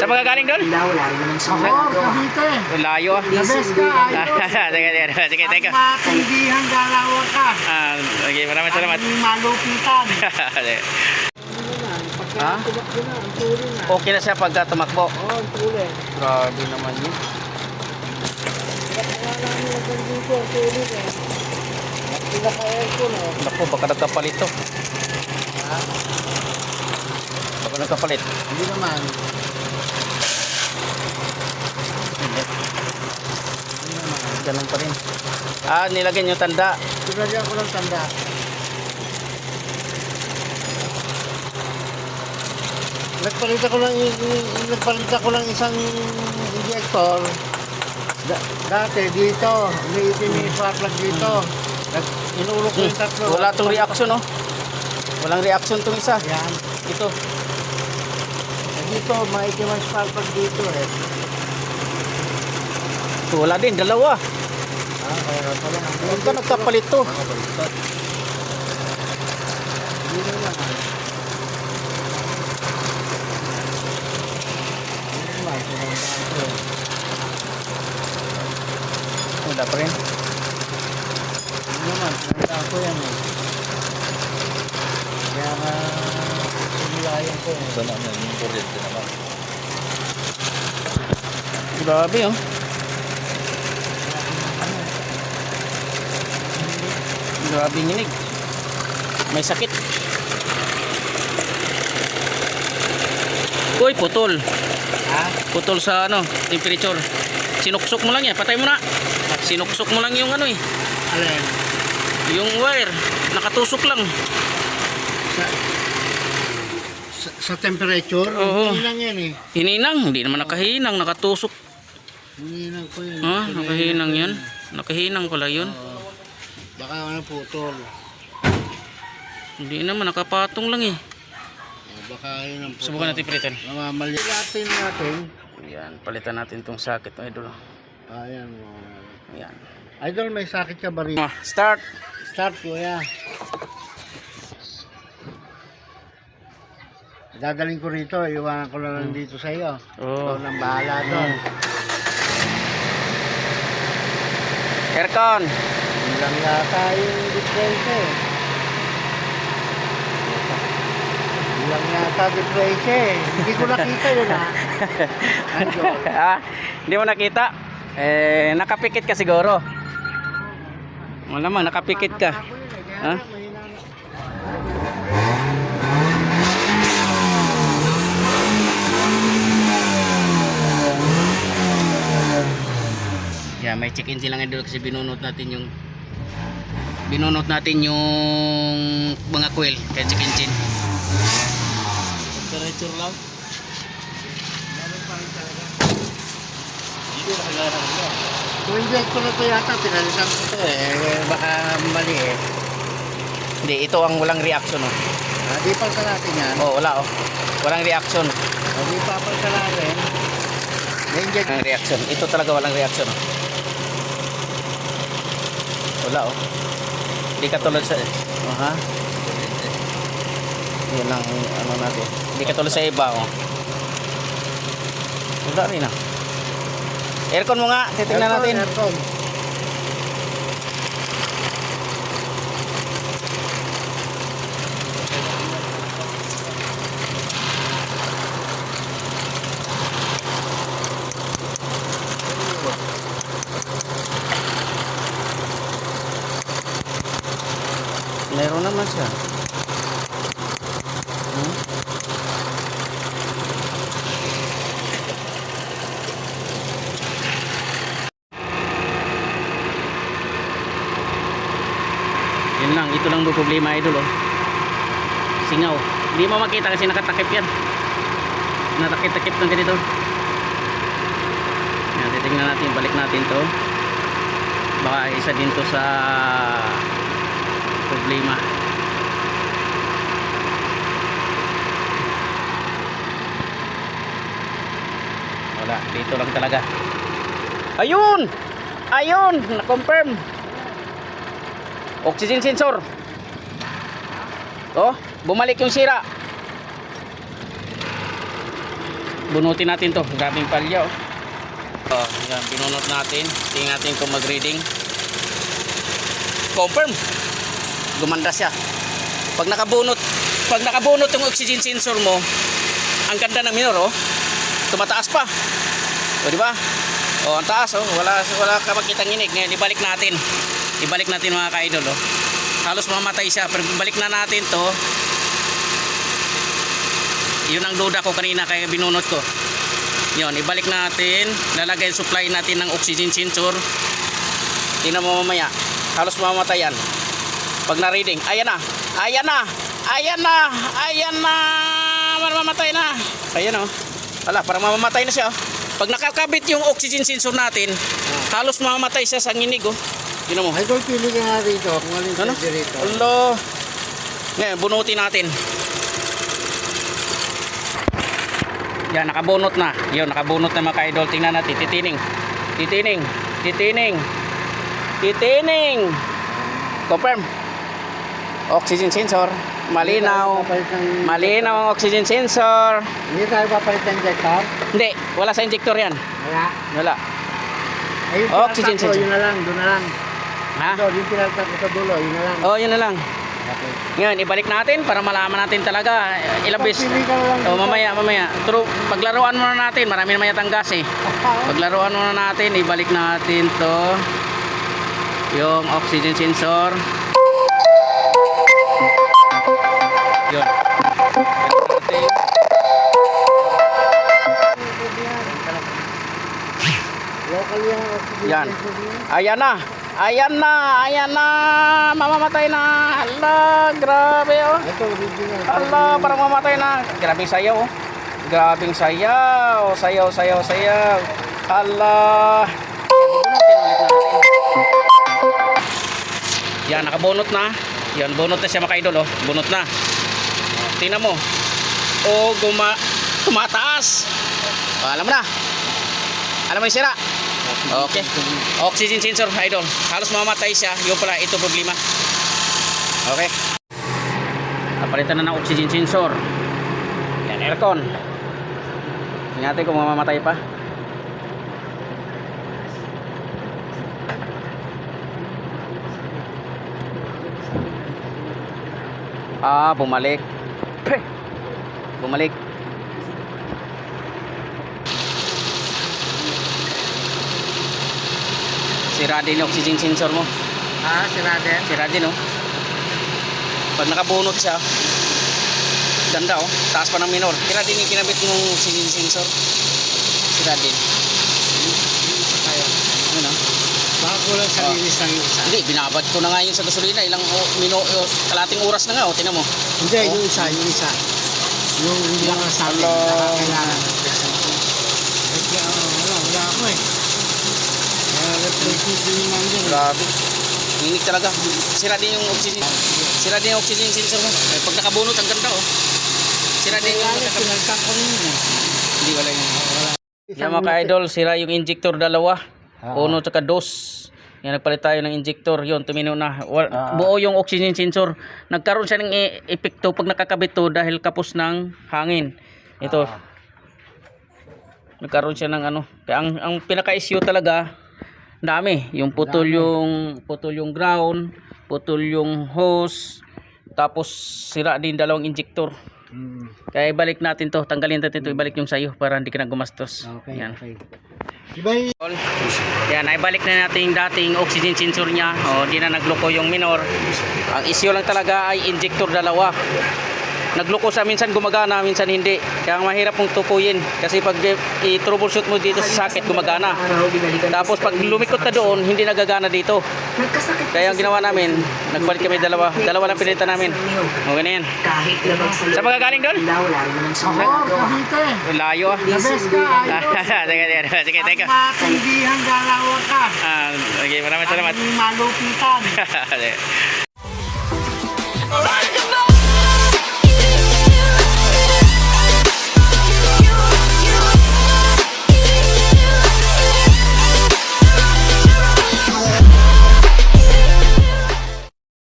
Sa mga galing doon? Wala rin naman siyang Ako, magagawa. Cavite. Layo ah. Best ka, idol. sige, sige, sige, thank you. Ang matindihan dalawa ka. Ah, sige, maraming salamat. Ang malupitan. Ha? Okay na siya pagka tumakbo. Oo, ang tuloy. Grabe naman yun. Dito, eh. Naku, baka nagkapalit to. Baka nagkapalit. Hindi naman. Hindi. Ganun pa rin. Ah, nilagyan yung tanda. Sinadya ko ng tanda. Nagpalita ko lang i- i- nagpalita ko lang isang injector. Da- dati dito, may spark plug dito. Nag inulok ko yung tatlo. Wala tong reaction, no? Walang reaction tong isa. Yan. Ito. Dito, spark plug dito eh. Wala din, dalawa. Ah, kaya pala. Huwag ka nagkapalit to. Naman, pinagdaan ko eh. Wala pa rin. Hindi naman, pinagdaan ko yan eh. Kaya nga, ko eh. Sana na yung kuryente naman. Grabe, oh. Grabe nginig. May sakit. Uy, putol. Ha? Putol sa ano, temperature. Sinuksok mo lang yan. Patay mo na. Sinuksok mo lang yung ano eh. Alin? Yung wire. Nakatusok lang. Sa, sa, sa temperature? Oo. Hindi lang yan eh. Hininang. Hindi naman nakahinang. Nakatusok. Hindi lang ko yun. Ah, nakahinang yan. Nakahinang pala yun. Oo. Baka ano putol. Hindi naman. Nakapatong lang eh. Ah, Baka yun ang putol. Subukan natin palitan. Mamamali. Natin natin. Yan. Palitan natin tong sakit ng idol. Ayan. Yan. Idol, may sakit ka ba rin? Ah, Start. Start, kuya. Dadaling ko rito, iwanan ko na lang dito sa iyo. Oh. Ikaw nang bahala doon. Aircon. Hindi lang yata yung diferensya eh. Hindi lang yata diferensya eh. Hindi ko nakita yun. Idol. ah, hindi mo nakita? Eh, nakapikit ka siguro. Wala man, nakapikit ka. Yun Ha? lang mahina na. Yeah, may check engine lang idol kasi binunot natin yung binunot natin yung mga coil kaya check engine. Temperature lang. Kung inject ko na ito yata, pinalitan ko ito eh. Eh, Baka mali eh. Hindi, ito ang walang reaction oh. Ah, di pa sa natin yan. Oh, wala oh. Walang reaction. Ah, di pa pa sa natin. Na-inject. Walang reaction. Ito talaga walang reaction oh. Wala oh. Hindi katulad sa oh, ha? Yun lang ano natin. Hindi katulad sa iba oh. Wala rin ah. Aircon mo nga, titingnan natin. Aircon. Naman siya. Hmm? Yun lang, ito lang daw problema idol oh. Singaw. Hindi mo makita kasi nakatakip yan. Natakip-takip ng ganito. Yan, titingnan natin, balik natin to. Baka isa din to sa problema. Wala, dito lang talaga. Ayun! Ayun! Na-confirm! Oxygen sensor. Oh, bumalik yung sira. bunutin natin to. Grabing palya oh. Oh, yan, binunot natin. Tingnan natin kung mag-reading. Confirm. Gumanda siya. Pag nakabunot, pag nakabunot yung oxygen sensor mo, ang ganda ng minor oh. Tumataas pa. O di ba? O ang taas oh, wala wala ka makitang inig. Ngayon ibalik natin. Ibalik natin mga ka-idol oh. Halos mamatay siya. Pero balik na natin to. Yun ang duda ko kanina kaya binunot ko. Yun, ibalik natin. Lalagay supply natin ng oxygen sensor. Tingnan mo mamaya. Halos mamamatay yan. Pag na-reading, ayan na. Ayan na. Ayan na. Ayan na. Mamamatay na. Ayan oh. Wala, parang mamamatay na siya. oh. Pag nakakabit yung oxygen sensor natin, halos mamamatay siya sa nginig oh. Tingnan mo. Idol, pili ka nga rito kung alin Ano? rito. Alo. Ngayon, bunutin natin. Yan, nakabunot na. Yun, nakabunot na mga ka-idol. Tingnan natin. Titining. Titining. Titining. Titining. Confirm. Oxygen sensor. Malinaw. Malinaw ang oxygen sensor. Hindi tayo papalit ng injector? Hindi, wala sa injector yan. Wala. Wala. Ayun, Oxygen sensor. Yun na lang, doon na lang. Ha? Ito, yung pinaltak ko sa dulo, yun na lang. Oh, yun na lang. Okay. Ngayon, ibalik natin para malaman natin talaga. eh, Ilang beses. Oh, mamaya, mamaya. Pero paglaruan muna natin, marami naman yatang gas eh. Paglaruan muna natin, ibalik natin to. Yung oxygen sensor. Yun. Yan. Ayan na. Ayan na. Ayan na. Mamamatay na. Hala, grabe oh. Hala, parang mamatay na. Grabing sayaw oh. Grabing sayaw. Sayaw, sayaw, sayaw. Hala. Yan, nakabunot na. Yan, bunot na siya mga idol oh. Bunot na. Tingnan mo. O, guma tumataas. Alam mo na. Alam mo yung sira. Okay. Oxygen sensor, idol. Halos mamamatay siya. Yung pala, ito problema. Okay. Napalitan na ng oxygen sensor. Yan, aircon. Tingnan natin kung mamamatay pa. Ah, bumalik. Peh! Bumalik. Sira din yung oxygen sensor mo. Ah, sira din. Sira din oh. Pag nakabunot siya, ganda oh. Taas pa ng minor. Sira din yung kinabit ng oxygen sensor. Sira din. Tayo. Yun oh. Baka kulang sa linis ng isa. Hindi, binabad ko na nga yun sa gasolina. Ilang mino, oh, kalating oras na nga oh. Tinan mo. Hindi, Oh. yung isa, yung isa. Yung hindi mga sabi, Hello. nakakailangan ng kaya, oh, wala, wala ako eh. Kaya replacement din yung nandun. Grabe. Hinig talaga. Sira din yung oxygen. Sira din yung oxygen sensor mo. Eh, pag nakabunot, ang ganda oh. Sira din yung Kaya pinagtak ko yun eh. Hindi wala yun. Yan mga ka-idol, sira yung injector dalawa. Oo. Uno tsaka dos. Yan, nagpalit tayo ng injector. Yun, tumino na. Wal- Ah. buo yung oxygen sensor. Nagkaroon siya ng e- epekto pag nakakabit to dahil kapos ng hangin. Ito. Ah. Nagkaroon siya ng ano. Kaya ang, ang pinaka-issue talaga, dami. Yung putol yung, putol yung ground, putol yung hose, tapos sira din dalawang injector. Hmm. Kaya ibalik natin to, tanggalin natin to, ibalik yung sayo para hindi ka na gumastos. Okay, Yan. okay. Yung Yan, naibalik na natin yung dating oxygen sensor niya. O, di na nagloko yung minor. Ang issue lang talaga ay injector dalawa. Nagloko sa minsan gumagana, minsan hindi. Kaya ang mahirap mong tukuyin. Kasi pag i-troubleshoot mo dito sa socket, gumagana. Tapos pag lumikot ka doon, hindi nagagana dito. Kaya ang ginawa namin, nagpalit kami dalawa. Dalawa lang pinilitan namin. O, ganyan. Kahit sa Saan magagaling doon? ginagawa. Cavite. Layo ah. Sige, sige, sige, thank you. Ang matindihan galawa ka. Ah, okay, maraming salamat. Ang malupitan.